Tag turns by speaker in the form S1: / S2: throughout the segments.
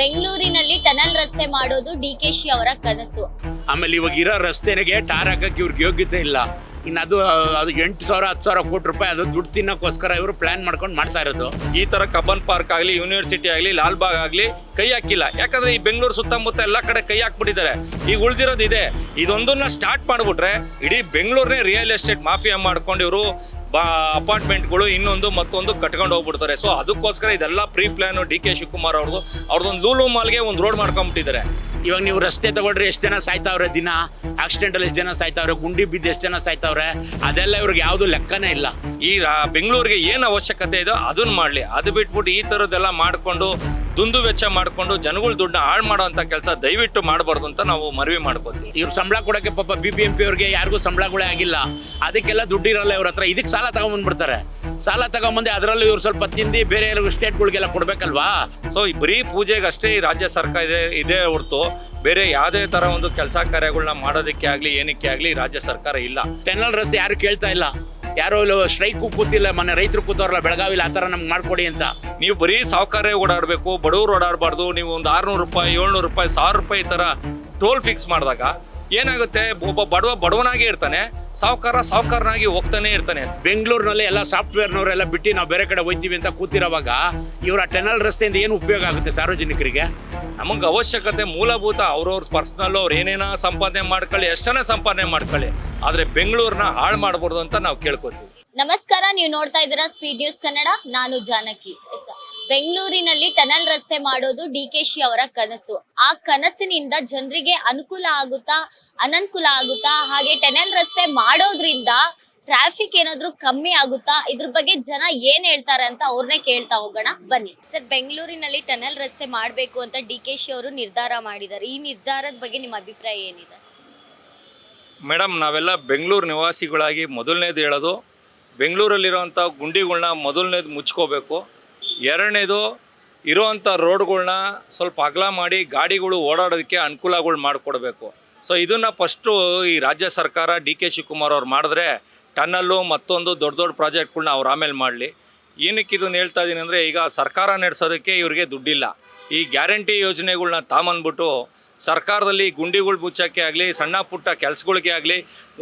S1: ಬೆಂಗಳೂರಿನಲ್ಲಿ ಟನಲ್ ರಸ್ತೆ ಮಾಡೋದು ಡಿ ಕೆ ಶಿ ಅವರ ಕನಸು.
S2: ಆಮೇಲೆ ಇವಾಗ ಇರೋ ರಸ್ತೆಗೆ ಟಾರ್ ಹಾಕಕ್ಕೆ ಇವ್ರಿಗೆ ಯೋಗ್ಯತೆ ಇಲ್ಲ. ಇನ್ನು ಅದು ಅದು ಎಂಟು ಸಾವಿರ ಹತ್ತು ಸಾವಿರ ಕೋಟಿ ರೂಪಾಯಿ ಅದು ದುಡ್ಡು ತಿನ್ನೋಕ್ಕೋಸ್ಕರ ಇವರು ಪ್ಲಾನ್ ಮಾಡ್ಕೊಂಡು ಮಾಡ್ತಾ ಇರೋದು.
S3: ಈ ತರ ಕಬ್ಬನ್ ಪಾರ್ಕ್ ಆಗಲಿ ಯೂನಿವರ್ಸಿಟಿ ಆಗಲಿ ಲಾಲ್ಬಾಗ್ ಆಗಲಿ ಕೈ ಹಾಕಿಲ್ಲ. ಯಾಕಂದ್ರೆ ಈ ಬೆಂಗಳೂರು ಸುತ್ತಮುತ್ತ ಎಲ್ಲ ಕಡೆ ಕೈ ಹಾಕ್ಬಿಟ್ಟಿದ್ದಾರೆ. ಈಗ ಉಳಿದಿರೋದು ಇದೆ. ಇದೊಂದನ್ನ ಸ್ಟಾರ್ಟ್ ಮಾಡ್ಬಿಟ್ರೆ ಇಡೀ ಬೆಂಗಳೂರನ್ನೇ ರಿಯಲ್ ಎಸ್ಟೇಟ್ ಮಾಫಿಯಾ ಮಾಡ್ಕೊಂಡು ಇವರು ಬಾ ಅಪಾರ್ಟ್ಮೆಂಟ್ಗಳು ಇನ್ನೊಂದು ಮತ್ತೊಂದು ಕಟ್ಕೊಂಡು ಹೋಗ್ಬಿಡ್ತಾರೆ. ಸೊ ಅದಕ್ಕೋಸ್ಕರ ಇದೆಲ್ಲ pre plan D K Shivakumar ಅವ್ರದ್ದು. ಅವ್ರದ್ದೊಂದು ಲೂಲು ಮಾಲ್ಗೆ ಒಂದು ರೋಡ್ ಮಾಡ್ಕೊಂಬಿಟ್ಟಿದ್ದಾರೆ.
S2: ಇವಾಗ ನೀವು ರಸ್ತೆ ತಗೊಳ್ರಿ ಎಷ್ಟು ಜನ ಸಾಯ್ತಾವ್ರೆ ದಿನ? ಆಕ್ಸಿಡೆಂಟಲ್ಲಿ ಎಷ್ಟು ಜನ ಸಾಯ್ತಾವ್ರೆ? ಗುಂಡಿ ಬಿದ್ದು ಎಷ್ಟು ಜನ ಸಾಯ್ತಾವ್ರೆ? ಅದೆಲ್ಲ ಇವ್ರಿಗೆ ಯಾವುದು ಲೆಕ್ಕನೇ ಇಲ್ಲ.
S3: ಈ ಬೆಂಗಳೂರಿಗೆ ಏನು ಅವಶ್ಯಕತೆ ಇದೋ ಅದನ್ನ ಮಾಡಲಿ. ಅದು ಬಿಟ್ಬಿಟ್ಟು ಈ ಥರದ್ದೆಲ್ಲ ಮಾಡಿಕೊಂಡು ದುಂದು ವೆಚ್ಚ ಮಾಡಿಕೊಂಡು ಜನಗಳ ದುಡ್ಡನ್ನ ಹಾಳು ಅಂತ ಕೆಲಸ ದಯವಿಟ್ಟು ಮಾಡಬಾರ್ದು ಅಂತ ನಾವು ಮನವಿ ಮಾಡ್ಕೋತೀವಿ.
S2: ಇವ್ರು ಸಂಬಳ ಕೊಡೋಕ್ಕೆ ಪಾಪ ಬಿ ಬಿ ಎಂ ಪಿ ಅವ್ರಿಗೆ ಯಾರಿಗೂ ಸಂಬಳಗಳೇ ಆಗಿಲ್ಲ. ಅದಕ್ಕೆಲ್ಲ ದುಡ್ಡು ಇರಲ್ಲ ಇವ್ರ ಹತ್ರ. ಇದಕ್ಕೆ ಸಾಲ ತಗೊಂಬಂದ್ಬಿಡ್ತಾರೆ. ಸಾಲ ತಗೊಂಬಂದು ಅದರಲ್ಲಿ ಇವ್ರು ಸ್ವಲ್ಪ ತಿಂದು ಬೇರೆ ಸ್ಟೇಟ್ಗಳಿಗೆಲ್ಲ ಕೊಡಬೇಕಲ್ವಾ?
S3: ಸೊ ಈ ಬರೀ ಪೂಜೆಗೆ ಅಷ್ಟೇ ಈ ರಾಜ್ಯ ಸರ್ಕಾರ ಇದೆ ಇದೇ ಹೊರತು ಬೇರೆ ಯಾವುದೇ ಥರ ಒಂದು ಕೆಲಸ ಕಾರ್ಯಗಳನ್ನ ಮಾಡೋದಕ್ಕೆ ಆಗಲಿ ಏನಕ್ಕೆ ಆಗಲಿ ರಾಜ್ಯ ಸರ್ಕಾರ ಇಲ್ಲ.
S2: ಟೆನಲ್ ರಸ್ತೆ ಯಾರು ಕೇಳ್ತಾ ಇಲ್ಲ. ಯಾರೋ ಸ್ಟ್ರೈಕ್ ಕೂತಿಲ್ಲ, ಮನೆ ರೈತರು ಕೂತವ್ರಲ್ಲ, ಬೆಳಗಾವಿಲಿ ಆ ಥರ ನಮ್ಗೆ ಮಾಡ್ಕೊಡಿ ಅಂತ.
S3: ನೀವು ಬರೀ ಸಾವುಕಾರ ಓಡಾಡಬೇಕು, ಬಡವರು ಓಡಾಡಬಾರ್ದು, ನೀವು ಒಂದು ಆರುನೂರು ರೂಪಾಯಿ, ಏಳ್ನೂರು ರೂಪಾಯಿ, ಸಾವಿರ ರೂಪಾಯಿ ಥರ ಟೋಲ್ ಫಿಕ್ಸ್ ಮಾಡಿದಾಗ ಏನಾಗುತ್ತೆ? ಒಬ್ಬ ಬಡವ ಬಡವನಾಗಿ ಇರ್ತಾನೆ ಸಾವುಕಾರ ಸಾವುಕಾರನಾಗಿ ಹೋಗ್ತಾನೆ ಇರ್ತಾನೆ.
S2: ಬೆಂಗಳೂರಿನಲ್ಲಿ ಎಲ್ಲ ಸಾಫ್ಟ್ವೇರ್ನವರೆಲ್ಲ ಬಿಟ್ಟು ನಾವು ಬೇರೆ ಕಡೆ ಹೋಯ್ತೀವಿ ಅಂತ ಕೂತಿರೋವಾಗ ಇವರ ಟೆನಲ್ ರಸ್ತೆಯಿಂದ ಏನು ಉಪಯೋಗ ಆಗುತ್ತೆ ಸಾರ್ವಜನಿಕರಿಗೆ?
S3: ನಮಗೆ ಅವಶ್ಯಕತೆ ಮೂಲಭೂತ ಅವ್ರವ್ರ ಪರ್ಸ್ನಲ್ ಅವ್ರು ಏನೇನ ಸಂಪಾದನೆ ಮಾಡ್ಕೊಳ್ಳಿ ಎಷ್ಟನ ಸಂಪಾದನೆ ಮಾಡ್ಕೊಳ್ಳಿ. ಆದರೆ ಬೆಂಗಳೂರನ್ನ ಹಾಳು ಮಾಡ್ಬಾರ್ದು ಅಂತ ನಾವು ಕೇಳ್ಕೊತೀವಿ.
S1: ನಮಸ್ಕಾರ ನೀವು ನೋಡ್ತಾ ಇದ್ದೀರಾ ಸ್ಪೀಡ್ ನ್ಯೂಸ್ ಕನ್ನಡ ನಾನು ಜಾನಕಿ. ಬೆಂಗಳೂರಿನಲ್ಲಿ ಟನಲ್ ರಸ್ತೆ ಮಾಡೋದು ಡಿ ಕೆ ಶಿ ಅವರ ಕನಸು. ಆ ಕನಸಿನಿಂದ ಜನರಿಗೆ ಅನುಕೂಲ ಆಗುತ್ತಾ ಅನನುಕೂಲ ಆಗುತ್ತಾ ಹಾಗೆ ಟನಲ್ ರಸ್ತೆ ಮಾಡೋದ್ರಿಂದ ಟ್ರಾಫಿಕ್ ಏನಾದ್ರೂ ಕಮ್ಮಿ ಆಗುತ್ತಾ ಇದ್ರ ಬಗ್ಗೆ ಜನ ಏನ್ ಹೇಳ್ತಾರೆ ಅಂತ ಅವ್ರನ್ನೇ ಕೇಳ್ತಾ ಹೋಗೋಣ. ಬನ್ನಿ. ಸರ್ ಬೆಂಗಳೂರಿನಲ್ಲಿ ಟನಲ್ ರಸ್ತೆ ಮಾಡಬೇಕು ಅಂತ ಡಿ ಕೆ ಶಿ ಅವರು ನಿರ್ಧಾರ ಮಾಡಿದ್ದಾರೆ. ಈ ನಿರ್ಧಾರದ ಬಗ್ಗೆ ನಿಮ್ಮ ಅಭಿಪ್ರಾಯ ಏನಿದೆ?
S3: ಮೇಡಮ್ ನಾವೆಲ್ಲ ಬೆಂಗಳೂರು ನಿವಾಸಿಗಳಾಗಿ ಮೊದಲನೇದು ಹೇಳೋದು ಬೆಂಗಳೂರಲ್ಲಿರುವಂಥ ಗುಂಡಿಗಳನ್ನ ಮೊದಲನೇದು ಮುಚ್ಕೋಬೇಕು. ಎರಡನೇದು ಇರೋವಂಥ ರೋಡ್ಗಳ್ನ ಸ್ವಲ್ಪ ಅಗಲ ಮಾಡಿ ಗಾಡಿಗಳು ಓಡಾಡೋದಕ್ಕೆ ಅನುಕೂಲಗಳು ಮಾಡಿಕೊಡ್ಬೇಕು. ಸೊ ಇದನ್ನು ಫಸ್ಟು ಈ ರಾಜ್ಯ ಸರ್ಕಾರ ಡಿ ಕೆ ಶಿವಕುಮಾರ್ ಅವ್ರು ಮಾಡಿದ್ರೆ ಟನ್ನಲ್ಲು ಮತ್ತೊಂದು ದೊಡ್ಡ ದೊಡ್ಡ ಪ್ರಾಜೆಕ್ಟ್ಗಳನ್ನ ಅವ್ರು ಆಮೇಲೆ ಮಾಡಲಿ. ಏನಕ್ಕೆ ಇದನ್ನು ಹೇಳ್ತಾ ಇದ್ದೀನಿ ಅಂದರೆ ಈಗ ಸರ್ಕಾರ ನಡೆಸೋದಕ್ಕೆ ಇವರಿಗೆ ದುಡ್ಡಿಲ್ಲ. ಈ ಗ್ಯಾರಂಟಿ ಯೋಜನೆಗಳ್ನ ತಾಮಂದ್ಬಿಟ್ಟು ಸರ್ಕಾರದಲ್ಲಿ ಗುಂಡಿಗಳು ಮುಚ್ಚೋಕ್ಕೆ ಆಗಲಿ, ಸಣ್ಣ ಪುಟ್ಟ ಕೆಲಸಗಳಿಗೆ ಆಗಲಿ,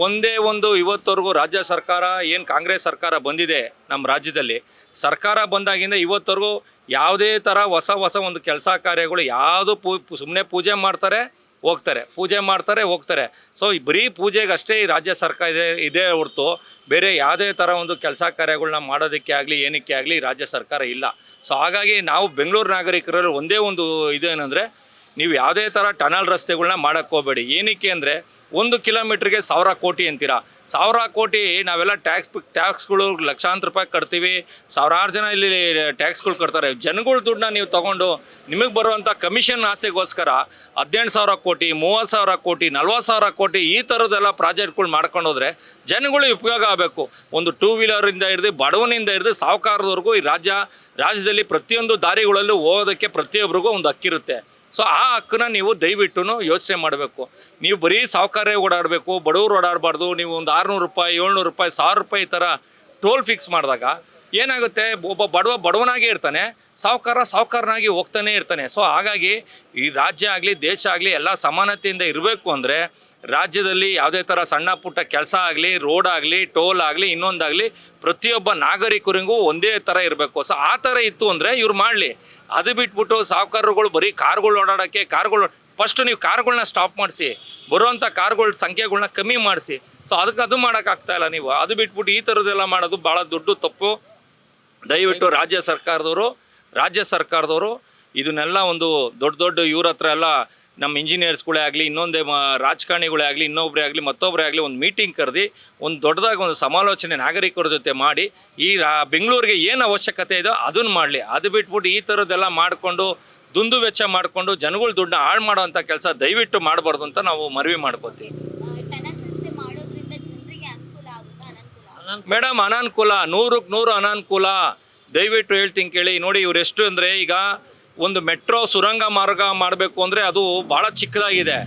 S3: ಒಂದೇ ಒಂದು ಇವತ್ತವರೆಗೂ ರಾಜ್ಯ ಸರ್ಕಾರ, ಏನು ಕಾಂಗ್ರೆಸ್ ಸರ್ಕಾರ ಬಂದಿದೆ ನಮ್ಮ ರಾಜ್ಯದಲ್ಲಿ, ಸರ್ಕಾರ ಬಂದಾಗಿಂದ ಇವತ್ತವರೆಗೂ ಯಾವುದೇ ಥರ ಹೊಸ ಹೊಸ ಒಂದು ಕೆಲಸ ಕಾರ್ಯಗಳು ಯಾವುದು ಪೂ ಸುಮ್ಮನೆ ಪೂಜೆ ಮಾಡ್ತಾರೆ, ಹೋಗ್ತಾರೆ. ಪೂಜೆ ಮಾಡ್ತಾರೆ, ಹೋಗ್ತಾರೆ. ಸೊ ಬರೀ ಪೂಜೆಗೆ ಅಷ್ಟೇ ಈ ರಾಜ್ಯ ಸರ್ಕಾರ ಇದೆ, ಇದೇ ಹೊರತು ಬೇರೆ ಯಾವುದೇ ಥರ ಒಂದು ಕೆಲಸ ಕಾರ್ಯಗಳನ್ನ ಮಾಡೋದಕ್ಕೆ ಆಗಲಿ, ಏನಕ್ಕೆ ಆಗಲಿ ರಾಜ್ಯ ಸರ್ಕಾರ ಇಲ್ಲ. ಸೊ ಹಾಗಾಗಿ ನಾವು ಬೆಂಗಳೂರು ನಾಗರಿಕರಲ್ಲಿ ಒಂದೇ ಒಂದು ಇದೇನೆಂದರೆ ನೀವು ಯಾವುದೇ ಥರ ಟನಲ್ ರಸ್ತೆಗಳನ್ನ ಮಾಡೋಕ್ಕೆ ಹೋಗಬೇಡಿ. ಏನಕ್ಕೆ ಅಂದರೆ ಒಂದು ಕಿಲೋಮೀಟ್ರಿಗೆ ಸಾವಿರ ಕೋಟಿ ಅಂತೀರಾ. ಸಾವಿರ ಕೋಟಿ ನಾವೆಲ್ಲ ಟ್ಯಾಕ್ಸ್ ಟ್ಯಾಕ್ಸ್ಗಳು ಲಕ್ಷಾಂತರ ರೂಪಾಯಿ ಕಟ್ತೀವಿ. ಸಾವಿರಾರು ಜನ ಇಲ್ಲಿ ಟ್ಯಾಕ್ಸ್ಗಳು ಕಟ್ತಾರೆ. ಜನಗಳ ದುಡ್ಡನ್ನ ನೀವು ತೊಗೊಂಡು ನಿಮಗೆ ಬರುವಂಥ ಕಮಿಷನ್ ಆಸೆಗೋಸ್ಕರ ಹದಿನೆಂಟು ಸಾವಿರ ಕೋಟಿ, ಮೂವತ್ತು ಸಾವಿರ ಕೋಟಿ, ನಲ್ವತ್ತು ಸಾವಿರ ಕೋಟಿ ಈ ಥರದ್ದೆಲ್ಲ ಪ್ರಾಜೆಕ್ಟ್ಗಳು ಮಾಡ್ಕೊಂಡು ಹೋದರೆ ಜನಗಳು ಉಪಯೋಗ ಆಗಬೇಕು. ಒಂದು ಟೂ ವೀಲರಿಂದ ಹಿಡಿದು ಬಡವನಿಂದ ಹಿಡಿದು ಸಾಹುಕಾರದವರೆಗೂ ಈ ರಾಜ್ಯ, ರಾಜ್ಯದಲ್ಲಿ ಪ್ರತಿಯೊಂದು ದಾರಿಗಳಲ್ಲೂ ಹೋಗೋದಕ್ಕೆ ಪ್ರತಿಯೊಬ್ಬರಿಗೂ ಒಂದು ಹಕ್ಕಿರುತ್ತೆ. ಸೊ ಆ ಹಕ್ಕನ್ನ ನೀವು ದಯವಿಟ್ಟು ಯೋಚನೆ ಮಾಡಬೇಕು. ನೀವು ಬರೀ ಸಾವುಕಾರ ಓಡಾಡಬೇಕು, ಬಡವರು ಓಡಾಡಬಾರ್ದು, ನೀವು ಒಂದು ಆರುನೂರು ರೂಪಾಯಿ, ಏಳ್ನೂರು ರೂಪಾಯಿ, ಸಾವಿರ ರೂಪಾಯಿ ಥರ ಟೋಲ್ ಫಿಕ್ಸ್ ಮಾಡಿದಾಗ ಏನಾಗುತ್ತೆ? ಒಬ್ಬ ಬಡವ ಬಡವನಾಗೇ ಇರ್ತಾನೆ, ಸಾವುಕಾರ ಸಾವುಕಾರನಾಗಿ ಹೋಗ್ತಾನೆ ಇರ್ತಾನೆ. ಸೊ ಹಾಗಾಗಿ ಈ ರಾಜ್ಯ ಆಗಲಿ, ದೇಶ ಆಗಲಿ ಎಲ್ಲ ಸಮಾನತೆಯಿಂದ ಇರಬೇಕು ಅಂದರೆ ರಾಜ್ಯದಲ್ಲಿ ಯಾವುದೇ ಥರ ಸಣ್ಣ ಪುಟ್ಟ ಕೆಲಸ ಆಗಲಿ, ರೋಡ್ ಆಗಲಿ, ಟೋಲ್ ಆಗಲಿ, ಇನ್ನೊಂದಾಗಲಿ ಪ್ರತಿಯೊಬ್ಬ ನಾಗರಿಕರಿಗೂ ಒಂದೇ ಥರ ಇರಬೇಕು. ಸೊ ಆ ಥರ ಇತ್ತು ಅಂದರೆ ಇವ್ರು ಮಾಡಲಿ. ಅದು ಬಿಟ್ಬಿಟ್ಟು ಸಾಹುಕಾರರುಗಳು ಬರೀ ಕಾರ್ಗಳು ಓಡಾಡೋಕ್ಕೆ ಕಾರ್ಗಳು ಫಸ್ಟ್ ನೀವು ಕಾರ್ಗಳನ್ನ ಸ್ಟಾಪ್ ಮಾಡಿಸಿ. ಬರುವಂಥ ಕಾರ್ಗಳ ಸಂಖ್ಯೆಗಳನ್ನ ಕಮ್ಮಿ ಮಾಡಿಸಿ. ಸೊ ಅದಕ್ಕೆ ಅದು ಮಾಡೋಕ್ಕಾಗ್ತಾಯಿಲ್ಲ ನೀವು. ಅದು ಬಿಟ್ಬಿಟ್ಟು ಈ ಥರದ್ದೆಲ್ಲ ಮಾಡೋದು ಭಾಳ ದೊಡ್ಡ ತಪ್ಪು. ದಯವಿಟ್ಟು ರಾಜ್ಯ ಸರ್ಕಾರದವರು ರಾಜ್ಯ ಸರ್ಕಾರದವರು, ಇದನ್ನೆಲ್ಲ ಒಂದು ದೊಡ್ಡ ದೊಡ್ಡ ಇವ್ರ ಹತ್ರ ಎಲ್ಲ ನಮ್ಮ ಇಂಜಿನಿಯರ್ಸ್ಗಳೇ ಆಗಲಿ, ಇನ್ನೊಂದೇ ಮ, ರಾಜಕಾರಣಿಗಳೇ ಆಗಲಿ ಇನ್ನೊಬ್ಬರೇ ಆಗಲಿ ಮತ್ತೊಬ್ಬರೇ ಆಗಲಿ ಒಂದು ಮೀಟಿಂಗ್ ಕರೆದು, ಒಂದು ದೊಡ್ಡದಾಗಿ ಒಂದು ಸಮಾಲೋಚನೆ ನಾಗರಿಕರ ಜೊತೆ ಮಾಡಿ, ಈ ರಾ, ಬೆಂಗಳೂರಿಗೆ ಏನು ಅವಶ್ಯಕತೆ ಇದೋ ಅದನ್ನು ಮಾಡಲಿ. ಅದು ಬಿಟ್ಬಿಟ್ಟು ಈ ಥರದ್ದೆಲ್ಲ ಮಾಡಿಕೊಂಡು, ದುಂದು ವೆಚ್ಚ ಮಾಡಿಕೊಂಡು ಜನಗಳ ದುಡ್ಡನ್ನ ಹಾಳು ಮಾಡೋವಂಥ ಕೆಲಸ ದಯವಿಟ್ಟು ಮಾಡಬಾರ್ದು ಅಂತ ನಾವು ಮನವಿ ಮಾಡ್ಕೋತೀವಿ. ಮೇಡಮ್, ಅನಾನುಕೂಲ ನೂರಕ್ಕೆ ನೂರು ಅನಾನುಕೂಲ. ದಯವಿಟ್ಟು ಹೇಳ್ತೀನಿ ಕೇಳಿ, ನೋಡಿ ಇವರೆಷ್ಟು ಅಂದರೆ ಈಗ ಒಂದು ಮೆಟ್ರೋ ಸುರಂಗ ಮಾರ್ಗ ಮಾಡಬೇಕು ಅಂದರೆ ಅದು ಭಾಳ ಚಿಕ್ಕದಾಗಿದೆ.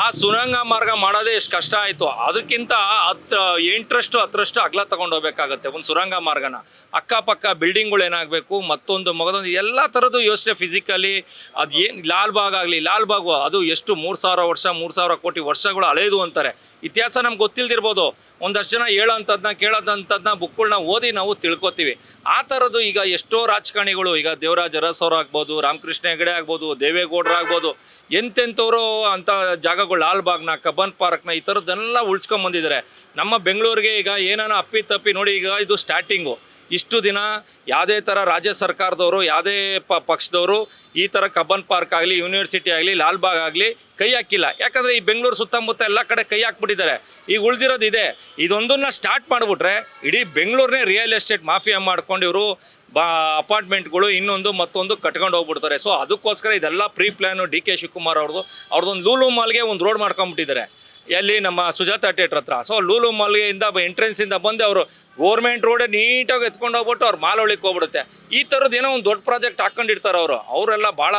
S3: ಆ ಸುರಂಗ ಮಾರ್ಗ ಮಾಡೋದೇ ಎಷ್ಟು ಕಷ್ಟ ಆಯಿತು. ಅದಕ್ಕಿಂತ ಹತ್ತು ಎಂಟರಷ್ಟು ಹತ್ತರಷ್ಟು ಅಗಲ ಹೋಗ್ಬೇಕಾಗತ್ತೆ ಒಂದು ಸುರಂಗ ಮಾರ್ಗನ. ಅಕ್ಕಪಕ್ಕ ಬಿಲ್ಡಿಂಗ್ಗಳು ಏನಾಗಬೇಕು, ಮತ್ತೊಂದು ಮಗದೊಂದು ಎಲ್ಲ ಥರದ್ದು ಯೋಚನೆ ಫಿಸಿಕಲಿ ಅದು ಏನು ಲಾಲ್ಬಾಗ್ ಆಗಲಿ, ಲಾಲ್ಬಾಗು ಅದು ಎಷ್ಟು ಮೂರು ಸಾವಿರ ವರ್ಷ, ಮೂರು ಸಾವಿರ ಕೋಟಿ ವರ್ಷಗಳು ಹಳೆಯದು ಅಂತಾರೆ. ಇತಿಹಾಸ ನಮ್ಗೆ ಗೊತ್ತಿಲ್ದಿರ್ಬೋದು. ಒಂದಷ್ಟು ಜನ ಹೇಳೋಂಥದ್ದನ್ನ ಕೇಳೋದಂಥದ್ದನ್ನ ಬುಕ್ಗಳನ್ನ ಓದಿ ನಾವು ತಿಳ್ಕೊತೀವಿ. ಆ ಥರದ್ದು ಈಗ ಎಷ್ಟೋ ರಾಜಕಾರಣಿಗಳು, ಈಗ ದೇವರಾಜ ಅರಸವ್ರು ಆಗ್ಬೋದು, ರಾಮಕೃಷ್ಣ ಹೆಗಡೆ ಆಗ್ಬೋದು, ದೇವೇಗೌಡರು ಆಗ್ಬೋದು, ಎಂತೆಂಥವ್ರು ಅಂತ ಜಾಗಗಳು ಲಾಲ್ಬಾಗ್ನ ಕಬ್ಬನ್ ಪಾರ್ಕ್ನ ಈ ಥರದ್ದೆಲ್ಲ ಉಳ್ಸ್ಕೊಂಬಂದಿದ್ದಾರೆ. ನಮ್ಮ ಬೆಂಗಳೂರಿಗೆ ಈಗ ಏನಾನ ಅಪ್ಪಿ ತಪ್ಪಿ ನೋಡಿ ಈಗ ಇದು ಸ್ಟಾರ್ಟಿಂಗು ಇಷ್ಟು ದಿನ ಯಾವುದೇ ಥರ ರಾಜ್ಯ ಸರ್ಕಾರದವರು, ಯಾವುದೇ ಪ ಪಕ್ಷದವರು ಈ ಥರ ಕಬ್ಬನ್ ಪಾರ್ಕ್ ಆಗಲಿ, ಯೂನಿವರ್ಸಿಟಿ ಆಗಲಿ, ಲಾಲ್ಬಾಗ್ ಆಗಲಿ ಕೈ ಹಾಕಿಲ್ಲ. ಯಾಕಂದರೆ ಈ ಬೆಂಗಳೂರು ಸುತ್ತಮುತ್ತ ಎಲ್ಲ ಕಡೆ ಕೈ ಹಾಕ್ಬಿಟ್ಟಿದ್ದಾರೆ. ಈಗ ಉಳಿದಿರೋದು ಇದೆ. ಇದೊಂದನ್ನ ಸ್ಟಾರ್ಟ್ ಮಾಡಿಬಿಟ್ರೆ ಇಡೀ ಬೆಂಗಳೂರನ್ನೇ ರಿಯಲ್ ಎಸ್ಟೇಟ್ ಮಾಫಿಯಾ ಮಾಡ್ಕೊಂಡು ಇವರು ಬಾ ಅಪಾರ್ಟ್ಮೆಂಟ್ಗಳು ಇನ್ನೊಂದು ಮತ್ತೊಂದು ಕಟ್ಕೊಂಡು ಹೋಗ್ಬಿಡ್ತಾರೆ. ಸೊ ಅದಕ್ಕೋಸ್ಕರ ಇದೆಲ್ಲ pre plan D K Shivakumar ಅವ್ರದ್ದು. ಅವ್ರದ್ದೊಂದು ಲೂಲು ಮಾಲ್ಗೆ ಒಂದು ರೋಡ್ ಮಾಡ್ಕೊಂಬಿಟ್ಟಿದ್ದಾರೆ ಎಲ್ಲಿ ನಮ್ಮ ಸುಜಾತ ಥಿಯೇಟ್ರ್ ಹತ್ರ. ಸೊ ಲೂಲು ಮಾಲ್ಗೆಯಿಂದ ಎಂಟ್ರೆನ್ಸಿಂದ ಬಂದು ಅವರು ಗೋರ್ಮೆಂಟ್ ರೋಡೇ ನೀಟಾಗಿ ಎತ್ಕೊಂಡು ಹೋಗ್ಬಿಟ್ಟು ಅವ್ರು ಮಾಲ್ ಒಳಗೆ ಹೋಗ್ಬಿಡುತ್ತೆ. ಈ ಥರದ್ದು ಏನೋ ಒಂದು ದೊಡ್ಡ ಪ್ರಾಜೆಕ್ಟ್ ಹಾಕ್ಕೊಂಡಿರ್ತಾರೆ ಅವರು. ಅವರೆಲ್ಲ ಭಾಳ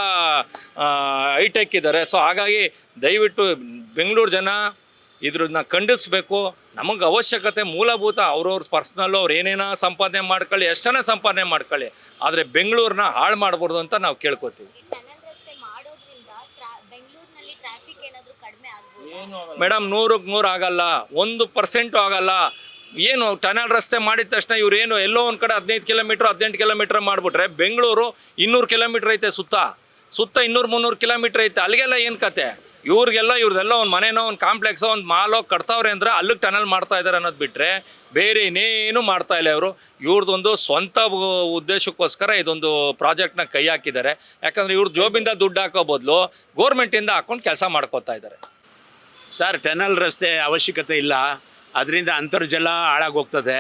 S3: ಹೈಟೆಕ್ ಇದ್ದಾರೆ ಸೊ ಹಾಗಾಗಿ ದಯವಿಟ್ಟು ಬೆಂಗಳೂರು ಜನ ಇದ್ರನ್ನ ಖಂಡಿಸ್ಬೇಕು. ನಮಗೆ ಅವಶ್ಯಕತೆ ಮೂಲಭೂತ ಅವ್ರವ್ರ ಪರ್ಸ್ನಲ್ಲು ಅವ್ರು ಏನೇನೋ ಸಂಪಾದನೆ ಮಾಡ್ಕೊಳ್ಳಿ ಎಷ್ಟನೇ ಸಂಪಾದನೆ ಮಾಡ್ಕೊಳ್ಳಿ. ಆದರೆ ಬೆಂಗಳೂರನ್ನ ಹಾಳು ಮಾಡ್ಬಾರ್ದು ಅಂತ ನಾವು ಕೇಳ್ಕೊತೀವಿ
S1: ಟನಲ್ ರಸ್ತೆ ಮಾಡೋದ್ರಿಂದ ಬೆಂಗಳೂರಿನಲ್ಲಿ ಟ್ರಾಫಿಕ್ ಏನಾದ್ರೂ ಕಡಿಮೆ ಆಗ್ಬೋದು
S3: ಮೇಡಮ್, ನೂರಕ್ಕೆ ನೂರು ಆಗಲ್ಲ, ಒಂದು ಪರ್ಸೆಂಟು ಆಗಲ್ಲ. ಏನು ಟನಲ್ ರಸ್ತೆ ಮಾಡಿದ ತಕ್ಷಣ ಇವ್ರು ಏನು, ಎಲ್ಲೋ ಒಂದು ಕಡೆ ಹದಿನೈದು ಕಿಲೋಮೀಟ್ರ್ ಹದಿನೆಂಟು ಕಿಲೋಮೀಟ್ರ್ ಮಾಡಿಬಿಟ್ರೆ ಬೆಂಗಳೂರು ಇನ್ನೂರು ಕಿಲೋಮೀಟ್ರ್ ಐತೆ ಸುತ್ತ. ಸುತ್ತ ಇನ್ನೂರು ಮುನ್ನೂರು ಕಿಲೋಮೀಟ್ರ್ ಐತೆ. ಅಲ್ಲಿಗೆಲ್ಲ ಏನು ಕತೆ? ಇವ್ರಿಗೆಲ್ಲ ಇವ್ರದೆಲ್ಲ ಒಂದು ಮನೆನೋ, ಒಂದು ಕಾಂಪ್ಲೆಕ್ಸೋ ಒಂದು ಮಾಲೋ ಕಟ್ತಾವ್ರೆ ಅಂದ್ರೆ ಅಲ್ಲಿಗೆ ಟನಲ್ ಮಾಡ್ತಾ ಇದ್ದಾರೆ ಅನ್ನೋದು ಬಿಟ್ಟರೆ ಬೇರೆ ಇನ್ನೇನು ಮಾಡ್ತಾ ಇಲ್ಲ ಇವರು. ಇವ್ರದ್ದೊಂದು ಸ್ವಂತ ಉದ್ದೇಶಕ್ಕೋಸ್ಕರ ಇದೊಂದು ಪ್ರಾಜೆಕ್ಟ್ನ ಕೈ ಹಾಕಿದ್ದಾರೆ. ಯಾಕಂದರೆ ಇವ್ರ ಜೋಬಿಂದ ದುಡ್ಡು ಹಾಕೋ ಬದಲು ಗೋರ್ಮೆಂಟಿಂದ ಹಾಕೊಂಡು ಕೆಲಸ ಮಾಡ್ಕೋತಾ ಇದ್ದಾರೆ
S2: ಸರ್, ಟನಲ್ ರಸ್ತೆ ಅವಶ್ಯಕತೆ ಇಲ್ಲ. ಅದರಿಂದ ಅಂತರ್ಜಲ ಹಾಳಾಗೋಗ್ತದೆ.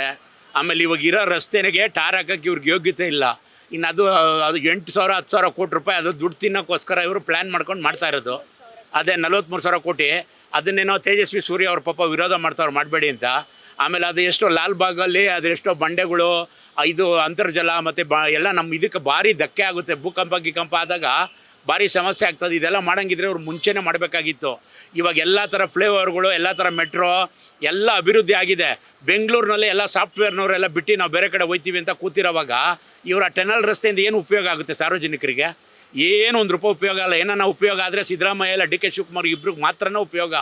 S2: ಆಮೇಲೆ ಇವಾಗ ಇರೋ ರಸ್ತೆನಿಗೆ ಟಾರ್ ಹಾಕೋಕ್ಕೆ ಇವ್ರಿಗೆ ಯೋಗ್ಯತೆ ಇಲ್ಲ. ಇನ್ನು ಅದು ಅದು ಎಂಟು ಸಾವಿರ, ಹತ್ತು ಸಾವಿರ ಕೋಟಿ ರೂಪಾಯಿ ಅದು ದುಡ್ಡು ತಿನ್ನೋಕ್ಕೋಸ್ಕರ ಇವರು ಪ್ಲ್ಯಾನ್ ಮಾಡ್ಕೊಂಡು ಮಾಡ್ತಾ ಇರೋದು. ಅದೇ ನಲ್ವತ್ತ್ಮೂರು ಸಾವಿರ ಕೋಟಿ. ಅದನ್ನೇನೋ ತೇಜಸ್ವಿ ಸೂರ್ಯ ಅವ್ರ ಪಾಪ ವಿರೋಧ ಮಾಡ್ತಾವ್ರು ಮಾಡಬೇಡಿ ಅಂತ. ಆಮೇಲೆ ಅದು ಎಷ್ಟೋ ಲಾಲ್ಬಾಗಲ್ಲಿ ಅದು ಎಷ್ಟೋ ಬಂಡೆಗಳು ಇದು ಅಂತರ್ಜಲ ಮತ್ತು ಬಾ, ಎಲ್ಲ ನಮ್ಮ ಇದಕ್ಕೆ ಭಾರಿ ಧಕ್ಕೆ ಆಗುತ್ತೆ. ಭೂಕಂಪ, ಗಿಕಂಪ ಆದಾಗ ಭಾರಿ ಸಮಸ್ಯೆ ಆಗ್ತದೆ. ಇದೆಲ್ಲ ಮಾಡೋಂಗಿದ್ರೆ ಅವ್ರು ಮುಂಚೆನೇ ಮಾಡಬೇಕಾಗಿತ್ತು. ಇವಾಗ ಎಲ್ಲ ಥರ ಫ್ಲೇವರ್ಗಳು, ಎಲ್ಲ ಥರ ಮೆಟ್ರೋ, ಎಲ್ಲ ಅಭಿವೃದ್ಧಿ ಆಗಿದೆ. ಬೆಂಗಳೂರಿನಲ್ಲಿ ಎಲ್ಲ ಸಾಫ್ಟ್ವೇರ್ನವರೆಲ್ಲ ಬಿಟ್ಟು ನಾವು ಬೇರೆ ಕಡೆ ಹೋಯ್ತೀವಿ ಅಂತ ಕೂತಿರೋವಾಗ ಇವರ ಟೆನಲ್ ರಸ್ತೆಯಿಂದ ಏನು ಉಪಯೋಗ ಆಗುತ್ತೆ ಸಾರ್ವಜನಿಕರಿಗೆ? ಏನು ಒಂದು ರೂಪಾಯಿ ಉಪಯೋಗ ಅಲ್ಲ. ಏನನ್ನ ಉಪಯೋಗ ಆದರೆ ಸಿದ್ದರಾಮಯ್ಯ ಇಲ್ಲ ಡಿ ಕೆ ಶಿವಕುಮಾರ್ ಇಬ್ರಿಗೆ ಮಾತ್ರನೇ ಉಪಯೋಗ.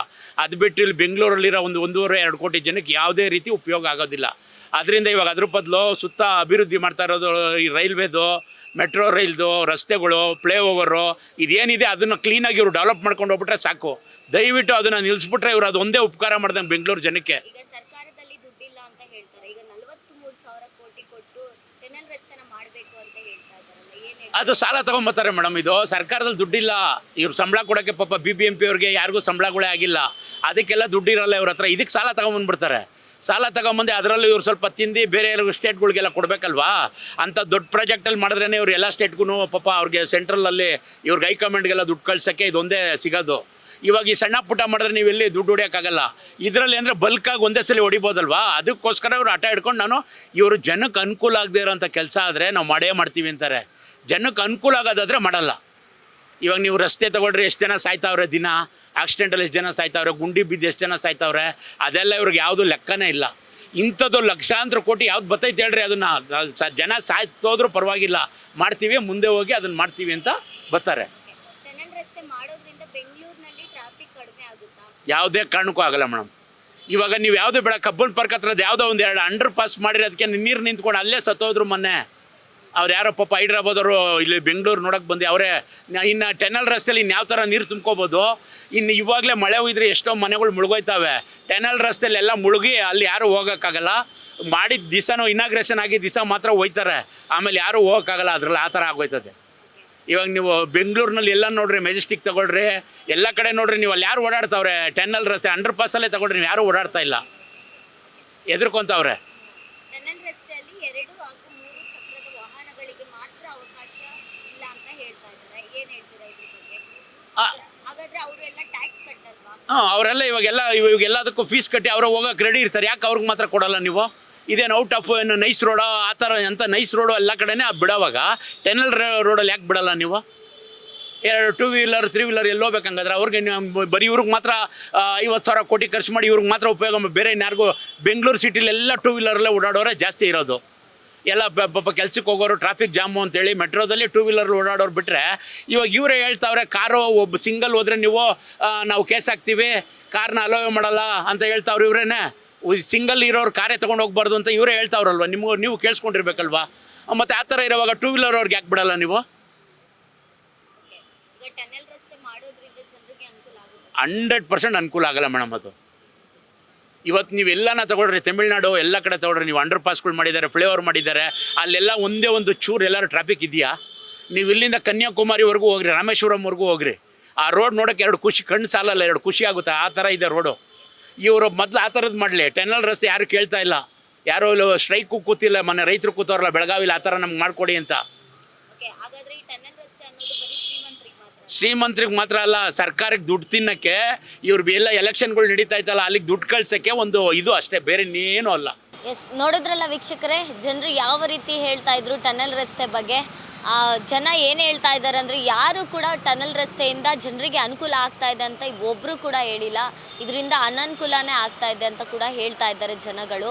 S2: ಅದು ಬಿಟ್ಟು ಇಲ್ಲಿ ಬೆಂಗಳೂರಲ್ಲಿರೋ ಒಂದು ಒಂದೂವರೆ, ಎರಡು ಕೋಟಿ ಜನಕ್ಕೆ ಯಾವುದೇ ರೀತಿ ಉಪಯೋಗ ಆಗೋದಿಲ್ಲ. ಅದರಿಂದ ಇವಾಗ ಅದ್ರ ಬದಲು ಸುತ್ತ ಅಭಿವೃದ್ಧಿ ಮಾಡ್ತಾ ಇರೋದು ಈ ರೈಲ್ವೇದು ಮೆಟ್ರೋ ರೈಲ್ದು ರಸ್ತೆಗಳು ಫ್ಲೇ ಓವರು ಇದೇನಿದೆ ಅದನ್ನು ಕ್ಲೀನಾಗಿ ಇವರು ಡೆವಲಪ್ ಮಾಡ್ಕೊಂಡು ಹೋಗ್ಬಿಟ್ರೆ ಸಾಕು. ದಯವಿಟ್ಟು ಅದನ್ನು ನಿಲ್ಲಿಸ್ಬಿಟ್ರೆ ಇವರು ಅದು ಒಂದೇ ಉಪಕಾರ ಮಾಡ್ದಂಗೆ ಬೆಂಗಳೂರು ಜನಕ್ಕೆ. ಅದು ಸಾಲ ತಗೊಂಬತ್ತಾರೆ ಮೇಡಮ್ ಇದು. ಸರ್ಕಾರದಲ್ಲಿ ದುಡ್ಡಿಲ್ಲ. ಇವ್ರು ಸಂಬಳ ಕೊಡೋಕ್ಕೆ ಪಾಪ ಬಿ ಬಿ ಎಂ ಪಿ ಅವ್ರಿಗೆ ಯಾರಿಗೂ ಸಂಬಳಗಳೇ ಆಗಿಲ್ಲ. ಅದಕ್ಕೆಲ್ಲ ದುಡ್ಡಿರಲ್ಲ ಇವ್ರ ಹತ್ರ. ಇದಕ್ಕೆ ಸಾಲ ತಗೊಂಬಂದ್ಬಿಡ್ತಾರೆ. ಸಾಲ ತಗೊಂಬಂದು ಅದರಲ್ಲೂ ಇವ್ರು ಸ್ವಲ್ಪ ತಿಂದು ಬೇರೆ ಸ್ಟೇಟ್ಗಳಿಗೆಲ್ಲ ಕೊಡಬೇಕಲ್ವಾ? ಅಂಥ ದೊಡ್ಡ ಪ್ರಾಜೆಕ್ಟಲ್ಲಿ ಮಾಡಿದ್ರೇ ಇವ್ರು ಎಲ್ಲ ಸ್ಟೇಟ್ಗೂ ಪಾಪ ಅವ್ರಿಗೆ ಸೆಂಟ್ರಲಲ್ಲಿ ಇವ್ರಿಗೆ ಹೈಕಮಾಂಡ್ಗೆಲ್ಲ ದುಡ್ಡು ಕಳ್ಸೋಕ್ಕೆ ಇದೊಂದೇ ಸಿಗೋದು. ಇವಾಗ ಈ ಸಣ್ಣ ಪುಟ್ಟ ಮಾಡಿದ್ರೆ ನೀವು ಎಲ್ಲಿ ದುಡ್ಡು ಹೊಡಿಯೋಕ್ಕಾಗಲ್ಲ. ಇದರಲ್ಲಿ ಅಂದರೆ ಬಲ್ಕಾಗಿ ಒಂದೇ ಸಲ ಹೊಡಿಬೋದಲ್ವಾ? ಅದಕ್ಕೋಸ್ಕರ ಇವ್ರು ಆಟ ಹಿಡ್ಕೊಂಡು ನಾನು ಇವರು ಜನಕ್ಕೆ ಅನುಕೂಲ ಆಗದೇ ಇರೋಂಥ ಕೆಲಸ ಆದರೆ ನಾವು ಮಾಡೇ ಮಾಡ್ತೀವಿ ಅಂತಾರೆ. ಜನಕ್ಕೆ ಅನುಕೂಲ ಆಗೋದಾದರೆ ಮಾಡಲ್ಲ. ಇವಾಗ ನೀವು ರಸ್ತೆ ತಗೊಳ್ರಿ ಎಷ್ಟು ಜನ ಸಾಯ್ತಾವ್ರೆ ದಿನ? ಆಕ್ಸಿಡೆಂಟಲ್ಲಿ ಎಷ್ಟು ಜನ ಸಾಯ್ತಾವ್ರೆ? ಗುಂಡಿ ಬಿದ್ದು ಎಷ್ಟು ಜನ ಸಾಯ್ತಾವ್ರೆ? ಅದೆಲ್ಲ ಇವ್ರಿಗೆ ಯಾವುದು ಲೆಕ್ಕನೇ ಇಲ್ಲ. ಇಂಥದ್ದು ಲಕ್ಷಾಂತರ ಕೋಟಿ ಯಾವ್ದು ಬತ್ತೈತೆ ಹೇಳ್ರಿ ಅದನ್ನು. ಜನ ಸಾಯ್ತೋದ್ರೂ ಪರವಾಗಿಲ್ಲ. ಮಾಡ್ತೀವಿ ಮುಂದೆ ಹೋಗಿ ಅದನ್ನು ಮಾಡ್ತೀವಿ ಅಂತ ಬರ್ತಾರೆ ಯಾವುದೇ ಕಾರಣಕ್ಕೂ ಆಗಲ್ಲ ಮೇಡಮ್. ಇವಾಗ ನೀವು ಯಾವುದೇ ಬೇಡ ಕಬ್ಬನ್ ಪಾರ್ಕ್ ಹತ್ರದ ಯಾವುದೋ ಒಂದು ಎರಡು ಅಂಡರ್ ಪಾಸ್ ಮಾಡಿರೋದಕ್ಕೆ ನೀರು ನಿಂತ್ಕೊಂಡು ಅಲ್ಲೇ ಸತ್ತೋದ್ರು ಮೊನ್ನೆ. ಅವ್ರು ಯಾರೋ ಪಾಪ ಹೈದ್ರಾಬಾದವರು ಇಲ್ಲಿ ಬೆಂಗಳೂರು ನೋಡೋಕೆ ಬಂದು, ಅವರೇ ಇನ್ನು ಟೆನಲ್ ರಸ್ತೆಯಲ್ಲಿ ಇನ್ನು ಯಾವ ಥರ ನೀರು ತುಂಬ್ಕೋಬೋದು? ಇನ್ನು ಇವಾಗಲೇ ಮಳೆ ಹೋಗಿದ್ರೆ ಎಷ್ಟೋ ಮನೆಗಳು ಮುಳುಗೋಯ್ತಾವೆ. ಟೆನಲ್ ರಸ್ತೆಯಲ್ಲಿ ಎಲ್ಲ ಮುಳುಗಿ ಅಲ್ಲಿ ಯಾರು ಹೋಗೋಕ್ಕಾಗಲ್ಲ. ಮಾಡಿದ ದಿವಸನೂ ಇನಾಗ್ರೇಷನ್ ಆಗಿ ದಿಸ ಮಾತ್ರ ಹೋಯ್ತಾರೆ. ಆಮೇಲೆ ಯಾರೂ ಹೋಗೋಕ್ಕಾಗಲ್ಲ, ಅದ್ರಲ್ಲಿ ಆ ಥರ ಆಗೋಯ್ತದೆ. ಇವಾಗ ನೀವು ಬೆಂಗಳೂರಿನಲ್ಲಿ ಎಲ್ಲ ನೋಡ್ರಿ ಮೆಜೆಸ್ಟಿಕ್ ತಗೊಳ್ರಿ, ಎಲ್ಲ ಕಡೆ ನೋಡ್ರಿ, ನೀವು ಅಲ್ಲಿ ಯಾರು ಓಡಾಡ್ತಾವ್ರೆ? ಟೆನ್ನಲ್ ರಸ್ತೆ ಅಂಡರ್ ಪಾಸಲ್ಲೇ ತಗೊಳ್ರಿ, ನೀವು ಯಾರೂ ಓಡಾಡ್ತಾ ಇಲ್ಲ. ಎದುರ್ಕೊಂತವ್ರೆ
S1: ಟನಲ್ ರಸ್ತೆಯಲ್ಲಿ ಎರಡು ಹಾಗೂ ಮೂರು ಚಕ್ರದ ವಾಹನಗಳಿಗೆ ಮಾತ್ರ ಅವಕಾಶ ಇಲ್ಲ ಅಂತ ಹೇಳ್ತಾ ಇದ್ದಾರೆ ಏನ್ ಹೇಳ್ತೀರಾ ಇದ್ರ ಬಗ್ಗೆ ಹಾಗಾದ್ರೆ ಅವರು ಎಲ್ಲ ಟ್ಯಾಕ್ಸ್ ಕಟ್ಟಲ್ವಾ
S2: ಹಾಂ ಅವರೆಲ್ಲ ಇವಾಗೆಲ್ಲ ಇವಾಗ ಎಲ್ಲದಕ್ಕೂ ಫೀಸ್ ಕಟ್ಟಿ ಅವ್ರಿಗೆ ಹೋಗೋಕೆ ರೆಡಿ ಇರ್ತಾರೆ. ಯಾಕೆ ಅವ್ರಿಗೆ ಮಾತ್ರ ಕೊಡಲ್ಲ ನೀವು? ಇದೇನು ಔಟ್ ಆಫ್ ಏನು ನೈಸ್ ರೋಡ ಆ ಥರ ಎಂಥ ನೈಸ್ ರೋಡು ಎಲ್ಲ ಕಡೆನೇ ಬಿಡೋವಾಗ ಟೆನಲ್ ರೋಡಲ್ಲಿ ಯಾಕೆ ಬಿಡಲ್ಲ ನೀವು? ಎರಡು ಟೂ ವೀಲರ್ ತ್ರೀ ವೀಲರ್ ಎಲ್ಲೋ ಬೇಕಂಗಾದ್ರೆ ಅವ್ರಿಗೆ ಬರೀ ಇವ್ರಿಗೆ ಮಾತ್ರ ಐವತ್ತು ಸಾವಿರ ಕೋಟಿ ಖರ್ಚು ಮಾಡಿ ಇವ್ರಿಗೆ ಮಾತ್ರ ಉಪಯೋಗ ಬೇರೆ ಇನ್ಯಾರಿಗೂ ಬೆಂಗಳೂರು ಸಿಟಿಲೆಲ್ಲ ಟೂ ವೀಲರಲ್ಲೇ ಓಡಾಡೋರೆ ಜಾಸ್ತಿ ಇರೋದು. ಎಲ್ಲ ಪಾಪ ಕೆಲ್ಸಕ್ಕೆ ಹೋಗೋರು ಟ್ರಾಫಿಕ್ ಜಾಮು ಅಂತೇಳಿ ಮೆಟ್ರೋದಲ್ಲಿ ಟೂ ವೀಲರ್ ಓಡಾಡೋರು ಬಿಟ್ಟರೆ ಇವಾಗ ಇವರೇ ಹೇಳ್ತಾವ್ರೆ ಕಾರು ಒಬ್ಬ ಸಿಂಗಲ್ ಹೋದ್ರೆ ನೀವು ನಾವು ಕೇಸ್ ಹಾಕ್ತೀವಿ ಕಾರ್ನ ಅಲೋವ್ ಮಾಡಲ್ಲ ಅಂತ ಹೇಳ್ತಾವ್ರು ಇವರೇನೆ. ಸಿಂಗಲ್ ಇರೋರು ಕಾರೇ ತೊಗೊಂಡು ಹೋಗ್ಬಾರ್ದು ಅಂತ ಇವರೇ ಹೇಳ್ತಾವ್ರಲ್ವ? ನಿಮ್ಗೆ ನೀವು ಕೇಳಿಸ್ಕೊಂಡಿರ್ಬೇಕಲ್ವಾ? ಮತ್ತು ಆ ಥರ ಇರೋವಾಗ ಟೂ ವೀಲರ್ ಅವ್ರಿಗೆ ಯಾಕೆ ಬಿಡಲ್ಲ ನೀವು? ಹಂಡ್ರೆಡ್ ಪರ್ಸೆಂಟ್ ಅನುಕೂಲ ಆಗಲ್ಲ ಮೇಡಮ್ ಅದು. ಇವತ್ತು ನೀವು ಎಲ್ಲನ ತಗೊಳ್ರಿ, ತಮಿಳ್ನಾಡು ಎಲ್ಲ ಕಡೆ ತಗೊಳ್ರಿ, ನೀವು ಅಂಡರ್ ಪಾಸ್ಗಳು ಮಾಡಿದ್ದಾರೆ ಫ್ಲೇವರ್ ಮಾಡಿದ್ದಾರೆ, ಅಲ್ಲೆಲ್ಲ ಒಂದೇ ಒಂದು ಚೂರು ಎಲ್ಲರೂ ಟ್ರಾಫಿಕ್ ಇದೆಯಾ? ನೀವು ಇಲ್ಲಿಂದ ಕನ್ಯಾಕುಮಾರಿವರೆಗೂ ಹೋಗ್ರಿ, ರಾಮೇಶ್ವರಂವರೆಗೂ ಹೋಗ್ರಿ. ಆ ರೋಡ್ ನೋಡೋಕ್ಕೆ ಎರಡು ಖುಷಿ, ಕಣ್ಣು ಸಾಲಲ್ಲ, ಎರಡು ಖುಷಿ ಆಗುತ್ತೆ? ಆ ಥರ ಇದೆ ರೋಡು ಇವರು ಮೊದಲು ಆ ಥರದ್ದು ಮಾಡಲಿ. ಟೆನಲ್ ರಸ್ತೆ ಯಾರು ಕೇಳ್ತಾ ಇಲ್ಲ. ಯಾರೋ ಸ್ಟ್ರೈಕು ಕೂತಿಲ್ಲ, ಮನೆ ರೈತರು ಕೂತವ್ರಲ್ಲ, ಬೆಳಗಾವಿಲಿ ಆ ಥರ ನಮ್ಗೆ ಮಾಡಿಕೊಡಿ ಅಂತ
S1: ಓಕೆ ಹಾಗಾದ್ರೆ ಈ ಟನಲ್ ರಸ್ತೆ ಅನ್ನೋದು ಬರೀ ಶ್ರೀಮಂತರಿಗೆ ಮಾತ್ರ
S2: ಅಲ್ಲ, ಸರ್ಕಾರಕ್ಕೆ ದುಡ್ಡು ತಿನ್ನಕ್ಕೆ ಇವ್ರು ಎಲ್ಲ ಎಲೆಕ್ಷನ್ಗಳು ನಡೀತಾ ಇತ್ತಲ್ಲ, ಅಲ್ಲಿಗೆ ದುಡ್ಡು ಕಳ್ಸೋಕ್ಕೆ ಒಂದು ಇದು ಅಷ್ಟೇ, ಬೇರೆ ಇನ್ನೇನು ಅಲ್ಲ.
S1: ಎಸ್, ನೋಡಿದ್ರಲ್ಲ ವೀಕ್ಷಕರೇ, ಜನರು ಯಾವ ರೀತಿ ಹೇಳ್ತಾ ಇದ್ರು ಟನಲ್ ರಸ್ತೆ ಬಗ್ಗೆ ಜನ ಏನು ಹೇಳ್ತಾ ಇದ್ದಾರೆ ಅಂದರೆ ಯಾರು ಕೂಡ ಟನಲ್ ರಸ್ತೆಯಿಂದ ಜನರಿಗೆ ಅನುಕೂಲ ಆಗ್ತಾ ಇದೆ ಅಂತ ಒಬ್ಬರು ಕೂಡ ಹೇಳಿಲ್ಲ. ಇದರಿಂದ ಅನನುಕೂಲನೇ ಆಗ್ತಾ ಇದೆ ಅಂತ ಕೂಡ ಹೇಳ್ತಾ ಇದ್ದಾರೆ ಜನಗಳು.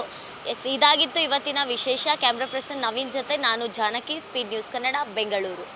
S1: ಎಸ್, ಇದಾಗಿತ್ತು ಇವತ್ತಿನ ವಿಶೇಷ. ಕ್ಯಾಮ್ರಾ ಪರ್ಸನ್ ನವೀನ್ ಜೊತೆ ನಾನು ಜಾನಕಿ ಸ್ಪೀಡ್ ನ್ಯೂಸ್ ಕನ್ನಡ ಬೆಂಗಳೂರು